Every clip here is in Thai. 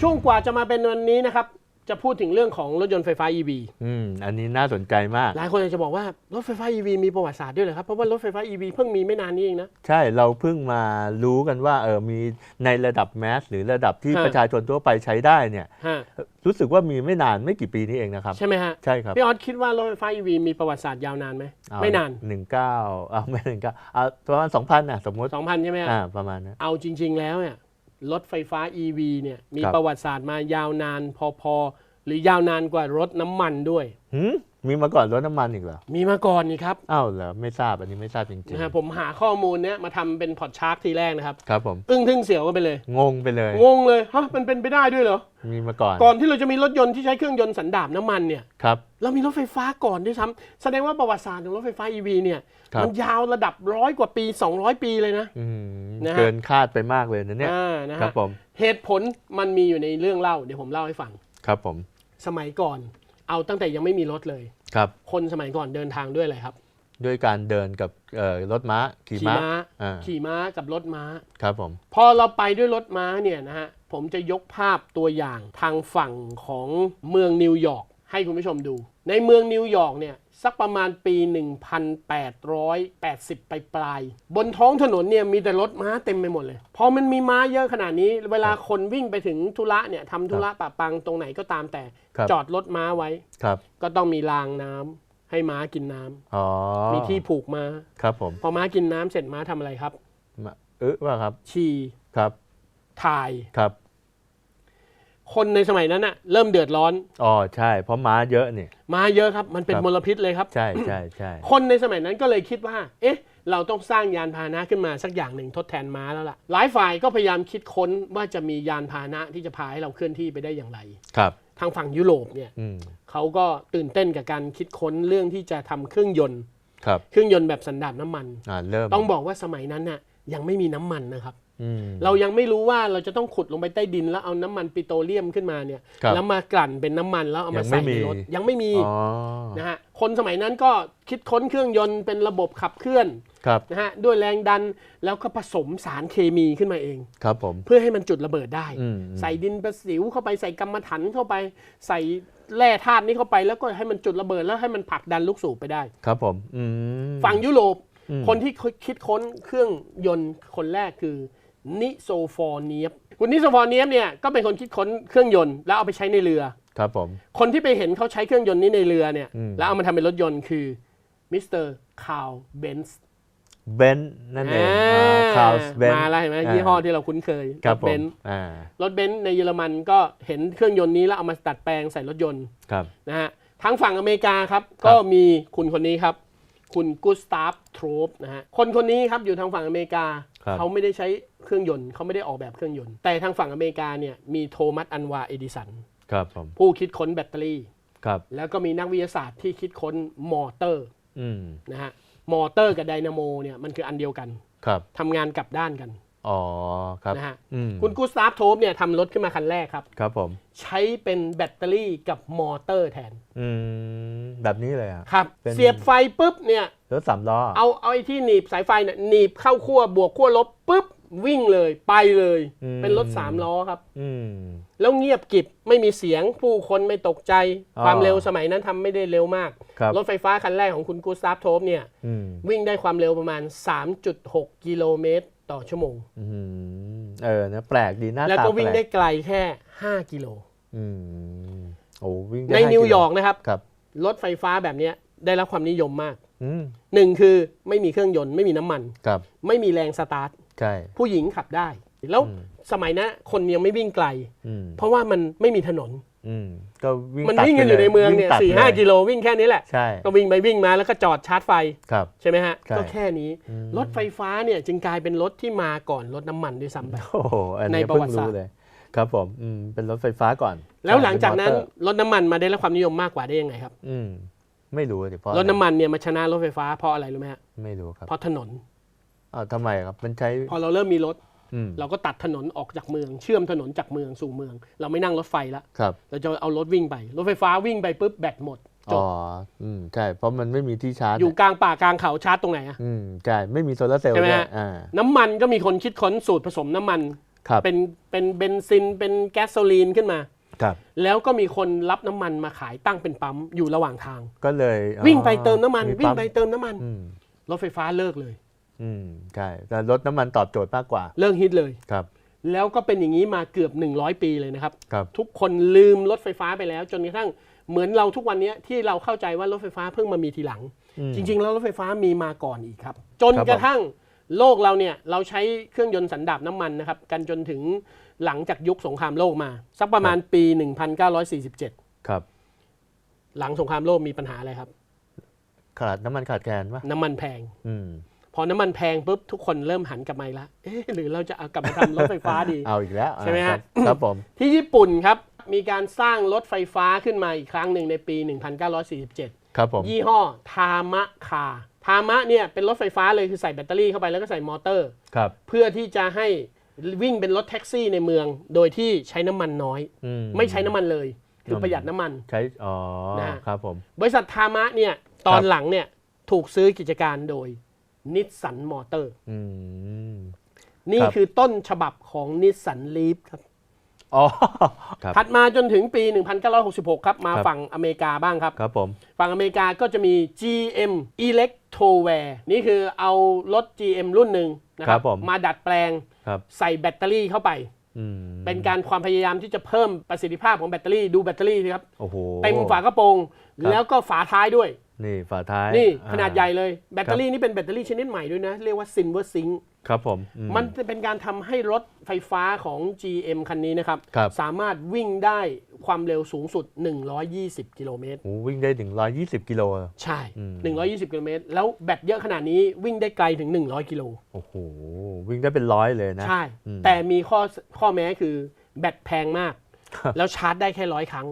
ช่วงกว่าจะมาเป็นวันนี้นะครับ จะพูดถึงเรื่องของรถยนต์ไฟฟ้า EV อืมอันนี้น่าสนใจมาก หลายคนอาจจะบอกว่ารถไฟฟ้า EV มีประวัติศาสตร์ด้วยเหรอครับ เพราะว่ารถไฟฟ้า EV เพิ่งมีไม่นานนี้เองนะ ใช่เราเพิ่งมารู้กันว่าเออมีในระดับแมสหรือระดับที่ฮะ ประชาชนทั่วไปใช้ได้เนี่ย ฮะรู้สึกว่ามีไม่นานไม่กี่ปีนี้เองนะครับ ใช่ไหมฮะใช่ครับ พี่ออสคิดว่ารถไฟฟ้า EV มีประวัติศาสตร์ยาวนานไหมเอไม่นาน หนึ่งเก้าอ่าไม่หนึ่งเก้าอ่าประมาณสองพันอะสมมติ2,000 ใช่ไหมฮะ อ่าประมาณนั้นเอาจริง ๆ แล้วเนี่ย รถไฟฟ้า EV เนี่ยมีครับ ประวัติศาสตร์มายาวนานพอๆ หรือยาวนานกว่ารถน้ำมันด้วย หืม มีมาก่อนรถน้ำมันอีกเหรอ มีมาก่อนนี่ครับ อ้าวเหรอไม่ทราบอันนี้ไม่ทราบจริงนะฮะผมหาข้อมูลเนี้ยมาทำเป็นพอดชาร์กทีแรกนะครับ ๆ ครับผม อึ้งทึ่งเสียวกันไปเลย งงไปเลย งงเลยฮะมันเป็นไปได้ด้วยเหรอ มีมาก่อน ก่อนที่เราจะมีรถยนต์ที่ใช้เครื่องยนต์สันดาปน้ำมันเนี่ย ครับ เรามีรถไฟฟ้าก่อนด้วยซ้ำแสดงว่าประวัติศาสตร์ของรถไฟฟ้า EV เนี่ยครับ มันยาวระดับร้อยกว่าปี 200 ปีเลยนะ อืมนะฮะ เกินคาดไปมากเลยนะเนี่ย อ่านะครัฮะบผม เหตุผลมันมีอยู่ในเรื่องเล่าเดี๋ยวผมเล่าให้ฟัง ครับผม สมัยก่อน เอาตั้งแต่ยังไม่มีรถเลย ครับ คนสมัยก่อนเดินทางด้วยอะไรครับ ด้วยการเดินกับเอ่อรถม้าขี่ขี่ม้าม้าอ่าขี่ม้ากับรถม้า ครับผม พอเราไปด้วยรถม้าเนี่ยนะฮะผมจะยกภาพตัวอย่างทางฝั่งของเมืองนิวยอร์กให้คุณผู้ชมดู ในเมืองนิวยอร์กเนี่ย สักประมาณปี 1880 ไปปลายๆบนท้องถนนเนี่ยมีแต่รถม้าเต็มไปหมดเลย พอมันมีม้าเยอะขนาดนี้ เวลาคนวิ่งไปถึงธุระเนี่ยทำธุระปะปังตรงไหนก็ตามแต่ครับจอดรถม้าไว้ครับก็ต้องมีรางน้ำให้ม้ากินน้ำอ๋อมีที่ผูกม้าครับผมพอม้ากินน้ำเสร็จม้าทำอะไรครับมาเออว่าครับ ฉี่ครับถ่ายครับ คนในสมัยนั้นอะเริ่มเดือดร้อน อ๋อใช่ เพราะม้าเยอะเนี่ยมาเยอะครับ มันเป็นครับ มลพิษเลยครับ ใช่ใช่ใช่คนในสมัยนั้นก็เลยคิดว่า เอ๊ะ เราต้องสร้างยานพาหนะขึ้นมาสักอย่างหนึ่งทดแทนม้าแล้วล่ะ หลายฝ่ายก็พยายามคิดค้นว่าจะมียานพาหนะที่จะพาให้เราเคลื่อนที่ไปได้อย่างไร ครับ ทางฝั่งยุโรปเนี่ยอืมเขาก็ตื่นเต้นกับการคิดค้นเรื่องที่จะทำเครื่องยนต์ ครับเครื่องยนต์แบบสันดาปน้ำมัน อ่าเริ่มต้องบอกว่าสมัยนั้นน่ะ ยังไม่มีน้ำมันนะครับอืมเรายังไม่รู้ว่าเราจะต้องขุดลงไปใต้ดินแล้วเอาน้ำมันปิโตรเลียมขึ้นมาเนี่ยครับแล้วมากลั่นเป็นน้ำมันแล้วเอามายังไม่ใส่ในมีรถยังไม่มีอ๋อนะฮะคนสมัยนั้นก็คิดค้นเครื่องยนต์เป็นระบบขับเคลื่อนครับนะฮะด้วยแรงดันแล้วก็ผสมสารเคมีขึ้นมาเองครับผมเพื่อให้มันจุดระเบิดได้อืมใส่ดินประสิวเข้าไปใส่กรรมฐานเข้าไปใส่แร่ธาตุนี้เข้าไปแล้วก็ให้มันจุดระเบิดแล้วให้มันผลักดันลูกสูบไปได้ ครับผมอืมฝั่งยุโรปอืม คนที่คิดค้นเครื่องยนต์คนแรกคือนิโซฟอร์เนียฟคุณนิโซฟอร์เนียฟเนี่ยก็เป็นคนคิดค้นเครื่องยนต์แล้วเอาไปใช้ในเรือ ครับผม คนที่ไปเห็นเขาใช้เครื่องยนต์นี้ในเรือเนี่ยอืมแล้วเอามาทำเป็นรถยนต์คือมิสเตอร์คาร์ลเบนซ์เบนซ์นั่นเองคาร์ลเบนมาแล้วเห็นไหมยี่ห้อที่เราคุ้นเคยครับถผเบมนซ์อ่ารถเบนซ์ในเยอรมันก็เห็นเครื่องยนต์นี้แล้วเอามาดัดแปลงใส่รถยนต์ครับนะฮะทั้งฝั่งอเมริกาครับก็มีคุณคนนี้ครับ คุณกุสตาฟโทรปนะฮะคนคนนี้ครับอยู่ทางฝั่งอเมริกา ครับ เขาไม่ได้ใช้เครื่องยนต์เขาไม่ได้ออกแบบเครื่องยนต์ แต่ทางฝั่งอเมริกาเนี่ยมีโทมัสอันวาเอดิสัน ครับผมผู้คิดค้นแบตเตอรี่ ครับแล้วก็มีนักวิทยาศาสตร์ที่คิดค้นมอเตอร์อืมนะฮะมอเตอร์กับไดนาโมเนี่ยมันคืออันเดียวกันครับทำงานกลับด้านกัน อ๋อครับนะฮะอืมคุณกุสตาฟโทปเนี่ยทำรถขึ้นมาคันแรกครับ ครับผม ใช้เป็นแบตเตอรี่กับมอเตอร์แทน อืมแบบนี้เลยอะครับเป็นเสียบไฟปุ๊บเนี่ยรถสามล้อเอาเอาไอ้ที่หนีบสายไฟเนี่ยหนีบเข้าขั้วบวกขั้วลบปุ๊บวิ่งเลยไปเลยอืมเป็นรถสามล้อครับอืมแล้วเงียบกริบไม่มีเสียงผู้คนไม่ตกใจอ๋อความเร็วสมัยนั้นทำไม่ได้เร็วมากครับรถไฟฟ้าคันแรกของคุณกูสตาฟโทปเนี่ยอืมวิ่งได้ความเร็วประมาณ 3.6 กิโลเมตร ต่อชั่วโมงอืมเออนะแปลกดีหน้าแล้วตาก็วิ่งแปลได้ไกลแค่ 5 กิโลอืมโอ้วิ่งได้ในห้านิวกิโลยอร์กนะครับครับรถไฟฟ้าแบบเนี้ยได้รับความนิยมมากอืมหนึ่งคือไม่มีเครื่องยนต์ไม่มีน้ำมันครับไม่มีแรงสตาร์ทใช่ผู้หญิงขับได้ แล้วสมัยนั้นคนยังไม่วิ่งไกลอืมเพราะว่ามันไม่มีถนน อืมก็วิ่งมันตัดวิ่งกันไปอยู่ในเมืองวิ่เนี่ยตัดสี่ห้าเลยกิโลวิ่งแค่นี้แหละ ใช่ ก็วิ่งไปวิ่งมาแล้วก็จอดชาร์จไฟ ครับ ใช่ไหมฮะใช่ก็แค่นี้ รถไฟฟ้าเนี่ยจึงกลายเป็นรถที่มาก่อนรถน้ำมันด้วยซ้ำไปโอ้โหอันในนี้ประเพิ่วังติศาสตร์รู้เลย ครับผมอืมเป็นรถไฟฟ้าก่อน แล้วหลังจากนั้นเป็มอเตอร์รถน้ำมันมาได้รับความนิยมมากกว่าได้ยังไงครับ อืมไม่รู้ดิเพราะรถน้ำมันเนี่ยมาชนะรถไฟฟ้าเพราะอะไรรู้ไหมฮะ ไม่รู้ครับ เพราะถนนอ้าวทำไมครับ มันใช้ พอเราเริ่มมีรถอืม เราก็ตัดถนนออกจากเมือง เชื่อมถนนจากเมืองสู่เมือง เราไม่นั่งรถไฟละครับเราจะเอารถวิ่งไป รถไฟฟ้าวิ่งไปปุ๊บแบตหมดจอ๋บออืมใช่ เพราะมันไม่มีที่ชาร์จ อยู่กลางป่ากลางเขาชาร์จตรงไหนอะอืมใช่ ไม่มีโซลาร์เซลล์ใช่ไหมด้วยฮะอ่าน้ำมันก็มีคนคิดค้นสูตรผสมน้ำมันครับเป็น เป็นเบนซิน เป็นแก๊สโซลีนขึ้นมา ครับ แล้วก็มีคนรับน้ำมันมาขายตั้งเป็นปั๊มอยู่ระหว่างทาง ก็เลยอ๋อวิ่งไปเติมน้ำมัน วิ่งปั๊ไปเติมน้ำมันอืมรถไฟฟ้าเลิกเลย อืมใช่แต่รถน้ำมันตอบโจทย์มากกว่าเลิกฮิตเลย ครับ แล้วก็เป็นอย่างนี้มาเกือบ 100 ปีเลยนะครับ ครับ ทุกคนลืมรถไฟฟ้าไปแล้ว จนกระทั่งเหมือนเราทุกวันนี้ที่เราเข้าใจว่ารถไฟฟ้าเพิ่งมามีทีหลัง อืมจริง ๆ แล้วรถไฟฟ้ามีมาก่อนอีกครับ จนครับกระทั่งโลกเราเนี่ยเราใช้เครื่องยนต์สันดาปน้ำมันนะครับกันจนถึงหลังจากยุคสงครามโลกมา สักประมาณปี 1947 ครับ หลังสงครามโลกมีปัญหาอะไรครับ ขาดน้ำมันขาดแคลนปะน้ำมันแพง อืมพ อน้ำมันแพงปุ๊บทุกคนเริ่มหันกลับมาอีกแล้วเอ๊ะหรือเราจะเอากลับมาทำรถไฟฟ้าดี เอาอีกแล้วใช่ไหมฮะครับครับผมที่ญี่ปุ่นครับมีการสร้างรถไฟฟ้าขึ้นมาอีกครั้งหนึ่งในปี 1947 ครับผมยี่ห้อทามะคาทามะเนี่ยเป็นรถไฟฟ้าเลยคือใส่แบตเตอรี่เข้าไปแล้วก็ใส่มอเตอร์ครับเพื่อที่จะให้วิ่งเป็นรถแท็กซี่ในเมือง โดยที่ใช้น้ำมันน้อยอืไม่ใช้น้ำมันเลย คือประหยัดน้ำมันใช้อ๋อนะฮะครับผมบริษัททามะเนี่ยตอนหลังเนี่ยถูกซื้อกิจการโดย นิสสันมอเตอร์อืมนี่ครับคือต้นฉบับของนิสสันลีฟครับอ๋อครับถัดมาจนถึงปี 1966 ครับ มาครับฝั่งอเมริกาบ้างครับครับผมฝั่งอเมริกาก็จะมี GM Electroware นี่คือเอารถ GM รุ่นหนึ่งนะคครัรับบผมมาดัดแปลงครับใส่แบตเตอรี่เข้าไปอืมเป็นการความพยายามที่จะเพิ่มประสิทธิภาพของแบตเตอรี่ดูแบตเตอรี่สิครับโอ้โหเต็มฝากระโปรงครับแล้วก็ฝาท้ายด้วย นี่ฝาท้ายนี่อ่ขนาดใหญ่เลยแบตเตอรี่นี่เป็นแบตเตอรี่ชนิดใหม่ด้วยนะ เรียกว่า Silver Zinc ครับผมอืมันจะเป็นการทำให้รถไฟฟ้าของ GM คันนี้นะครับครับสามารถวิ่งได้ความเร็วสูงสุด 120 กิโลเมตรโอ้วิ่งได้ถึง120 กิโลใช่อืม120 กิโลเมตร แล้วแบตเยอะขนาดนี้วิ่งได้ไกลถึง 100 กิโลโอ้โห วิ่งได้เป็นร้อยเลยนะ ใช่อืมแต่มีข้อข้อแม้คือแบตแพงมากครับแล้วชาร์จได้แค่ร้อยครั้ง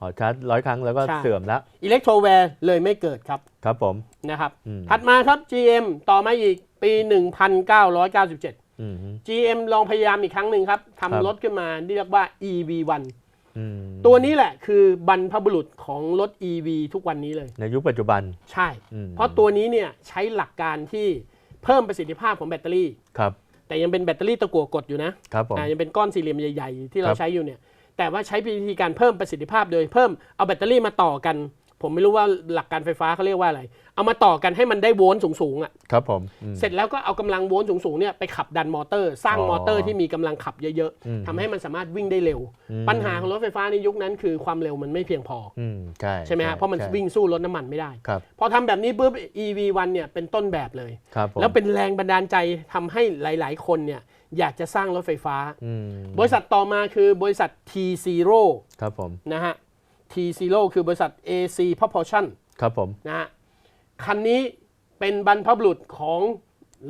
อ๋อชาร์จร้อยครั้งแล้วก็ใช่ เสื่อมแล้ว อิเล็กโทรแวร์เลยไม่เกิดครับครับผม นะครับ อืม ถัดมาครับ GM ต่อมาอีกปี 1997 อืม GM ลองพยายามอีกครั้งหนึ่งครับครับ ทำรถขึ้นมาที่เรียกว่า EV1 อืมตัวนี้แหละคือบรรพบุรุษของรถ EV ทุกวันนี้เลย ในยุคปัจจุบัน ใช่ อืม เพราะตัวนี้เนี่ยใช้หลักการที่เพิ่มประสิทธิภาพของแบตเตอรี่ ครับแต่ยังเป็นแบตเตอรี่ตะกั่วกดอยู่นะครับผม อ่ายังเป็นก้อนสี่เหลี่ยมใหญ่ ๆ ที่เราครับ ใช้อยู่เนี่ย แต่ว่าใช้วิธีการเพิ่มประสิทธิภาพโดยเพิ่มเอาแบตเตอรี่มาต่อกัน ผมไม่รู้ว่าหลักการไฟฟ้าเขาเรียกว่าอะไร เอามาต่อกันให้มันได้โวลต์สูงๆอะครับผมอืม เสร็จแล้วก็เอากำลังโวลต์สูงๆเนี่ยไปขับดันมอเตอร์ สร้างอ๋อมอเตอร์ที่มีกำลังขับเยอะอืม ๆทำให้มันสามารถวิ่งได้เร็วอืมปัญหาของรถไฟฟ้าในยุคนั้นคือความเร็วมันไม่เพียงพออืมใช่ใช่ไหมฮะเพราะมันใช่วิ่งสู้รถน้ำมันไม่ได้ ครับพอทำแบบนี้ปุ๊บ EV1 เนี่ยเป็นต้นแบบเลย ครับผมแล้วเป็นแรงบันดาลใจทำให้หลาย ๆ คนเนี่ย อยากจะสร้างรถไฟฟ้าอืมบริษัทต่อมาคือบริษัท T0 ครับผมนะฮะ T0 คือบริษัท AC Propulsion ครับผมนะฮะคันนี้เป็นบรรพบุรุษของ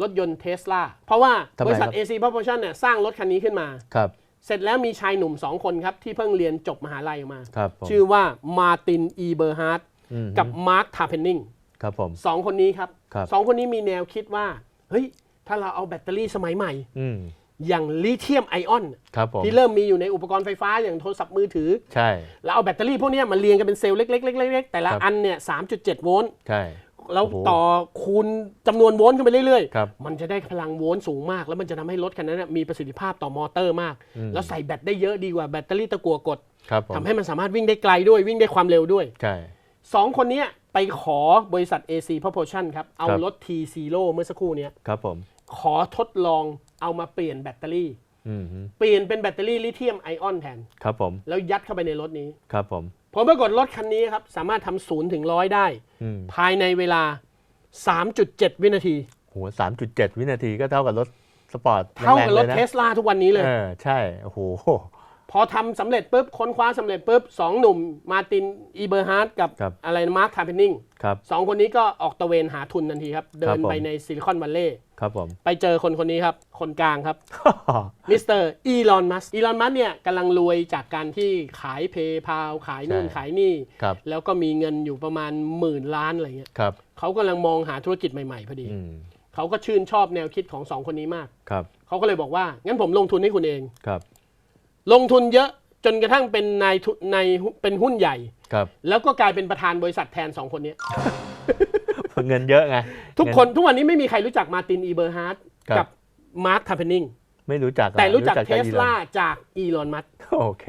รถยนต์เทสลาเพราะว่าทำไมบริษัทครับ AC Propulsion เนี่ยสร้างรถคันนี้ขึ้นมาครับเสร็จแล้วมีชายหนุ่ม2คนครับ ที่เพิ่งเรียนจบมหาลัยออกมาครับผมชื่อว่ามาร์ตินอีเบอร์ฮาร์ดอืมกับมาร์คทาเพนนิงครับผมสองคนนี้ครับครับสองคนนี้มีแนวคิดว่า เฮ้ย ถ้าเราเอาแบตเตอรี่สมัยใหม่อืมอย่างลิเธียมไอออนครับผมที่เริ่มมีอยู่ในอุปกรณ์ไฟฟ้าอย่างโทรศัพท์มือถือ ใช่ แล้วเอาแบตเตอรี่พวกเนี้ยมาเรียงกันเป็นเซลล์เล็กๆๆๆๆแต่ละครับอันเนี่ย3.7โวลต์ใช่แล้วโอ้โหต่อคูณจำนวนโวลต์ขึ้นไปเรื่อยครับมันจะได้พลังโวลต์สูงมาก แล้วมันจะทำให้รถคันนั้นนะมีประสิทธิภาพต่อมอเตอร์มาก แล้วใส่แบตได้เยอะดีกว่าแบตเตอรี่ตะกัวกดครับผมทำให้มันสามารถวิ่งได้ไกลด้วยวิ่งได้ความเร็วด้วยใช่สองคนเนี้ยไปขอบริษัท AC Propulsion ครับ เอาครับรถ T0 เมื่อสักครู่เนี้ยครับผม ขอทดลองเอามาเปลี่ยนแบตเตอรี่อืมเปลี่ยนเป็นแบตเตอรี่ลิเธียมไอออนแทน ครับผม แล้วยัดเข้าไปในรถนี้ ครับผมผลปรากฏรถคันนี้ครับ สามารถทำศูนย์ถึงร้อยได้อืมภายในเวลา 3.7 วินาทีโหสามจุดเจ็ดวินาทีก็เท่ากับรถสปอร์ตเท่ากับรถแงๆลยนะเทสลาทุกวันนี้เลย เออ ใช่ โอ้โห พอทำสำเร็จปุ๊บค้นคว้าสำเร็จปุ๊บสองหนุ่มมาร์ตินอีเบอร์ฮาร์ดกับครับอะไรมาร์คทาเพนนิงครับสองคนนี้ก็ออกตระเวนหาทุนทันทีครับ เดิครันบผมไปในซิลิคอนวัลเลย์ครับผมไปเจอคนคนนี้ครับ คนกลางครับมิสเตอร์อีลอนมัสอีลอนมัสเนี่ยกำลังรวยจากการที่ขายเพย์พาวขายนู่นใช่ขายนี่ครับแล้วก็มีเงินอยู่ประมาณหมื่นล้านอะไรเงี้ยครับเขากำลังมองหาธุรกิจใหม่ๆพอดีอืมเขาก็ชื่นชอบแนวคิดของสองคนนี้มากครับเขาก็เลยบอกว่างั้นผมลงทุนให้คุณเองครับ ลงทุนเยอะจนกระทั่งเป็นนายทุนในเป็นหุ้นใหญ่ ครับ แล้วก็กลายเป็นประธานบริษัทแทนสองคนนี้เงินเยอะไงทุกคนทุกวันนี้ไม่มีใครรู้จักมาร์ตินอีเบอร์ฮาร์ดครับ กับมาร์คทาเพนนิงไม่รู้จักอะแต่รู้จักเทแสลาจากอีลอนมัสโอเค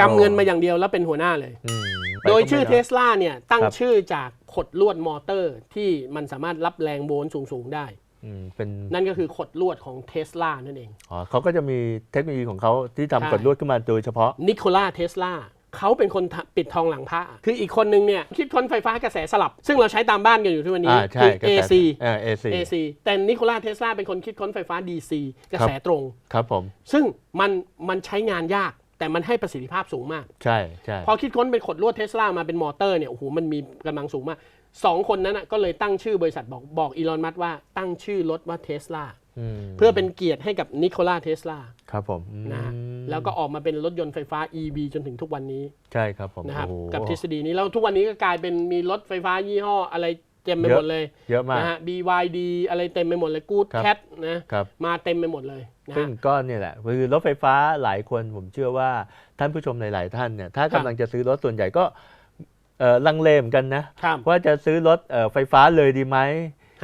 กำเงินมาอย่างเดียวแล้วเป็นหัวหน้าเลย อืมไปโดยก็ไม่ชื่อได้เทสลาเนี่ยตั้งครับชื่อจากขดลวดมอเตอร์ที่มันสามารถรับแรงโวลต์สูง ๆ ได้ อืมเป็นนั่นก็คือขดลวดของเทสลานั่นเอง อ๋อเขาก็จะมีเทคโนโลยีของเขาที่ใช่ทำกดลวดขึ้นมาโดยเฉพาะ นิโคลาเทสลาเขาเป็นคนทำปิดทองหลังพระ คืออีกคนนึงเนี่ยคิดค้นไฟฟ้ากระแสสลับ ซึ่งเราใช้ตามบ้านกันอยู่ทุกวันนี้อ่าใช่คืกระแส AC เออ AC AC แต่นิโคลาเทสลาเป็นคนคิดค้นไฟฟ้า DC กระแสครับตรง ครับผม ซึ่งมันมันใช้งานยากแต่มันให้ประสิทธิภาพสูงมาก ใช่ใช่พอคิดค้นเป็นขดลวดเทสลามาเป็นมอเตอร์เนี่ยโอ้โหมันมีกำลังสูงมาก สองคนนั้นนะก็เลยตั้งชื่อบริษัทบอกบอกอีลอนมัสว่าตั้งชื่อรถว่าเทสลามเพื่อเป็นเกียรติให้กับนิโคลาเทสลาครับผมอืมนะฮะแล้วก็ออกมาเป็นรถยนต์ไฟฟ้า EV จนถึงทุกวันนี้ใช่ครับผมนะครับโอ้โหกับทฤษฎีนี้แล้วทุกวันนี้ก็กลายเป็นมีรถไฟฟ้ายี่ห้ออะไรเต็มไปเยอะหมดเลยเยอะมากนะฮะ BYD อะไรเต็มไปหมดเลย Good ครับ Cat นะครับมาเต็มไปหมดเลยนะซึ่งฮะก็เนี่ยแหละคือรถไฟฟ้าหลายคนผมเชื่อว่าท่านผู้ชมหลาย ๆ ท่านเนี่ยถ้าครักำบลังจะซื้อรถส่วนใหญ่ก็เอ่อ ลังเลเหมือนกันนะครับว่าจะซื้อรถเอ่อไฟฟ้าเลยดีไหม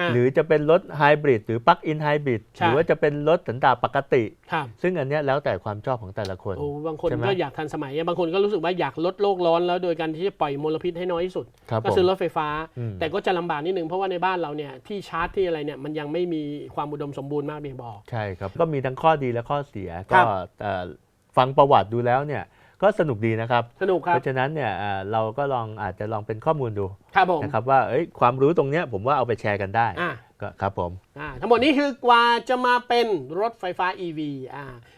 ฮะหรือจะเป็นรถไฮบริดหรือปลั๊กอินไฮบริดใช่หรือว่าจะเป็นรถสันดาปปกติครับซึ่งอันเนี้ยแล้วแต่ความชอบของแต่ละคนโอ้บางคนใช่ไหมก็อยากทันสมัย บางคนก็รู้สึกว่าอยากลดโลกร้อนแล้วโดยการที่จะปล่อยมลพิษให้น้อยที่สุดครับก็ผมซื้อรถไฟฟ้าอืมแต่ก็จะลำบากนิดนึงเพราะว่าในบ้านเราเนี่ยที่ชาร์จที่อะไรเนี่ยมันยังไม่มีความอุดมสมบูรณ์มากเพียงพอใช่ครับก็มีทั้งข้อดีและข้อเสียครัก็บเอ่อฟังประวัติดูแล้วเนี่ย ก็สนุกดีนะครับ สนุกครัเพบราะฉะนั้นเนี่ยเอ่อเราก็ลองอาจจะลองเป็นข้อมูลดูครับผมนะครับว่าเอ้ยความรู้ตรงเนี้ยผมว่าเอาไปแชร์กันได้อะก็ครับผมอ่าทั้งหมดนี้คือกว่าจะมาเป็นรถไฟฟ้า EV อ่า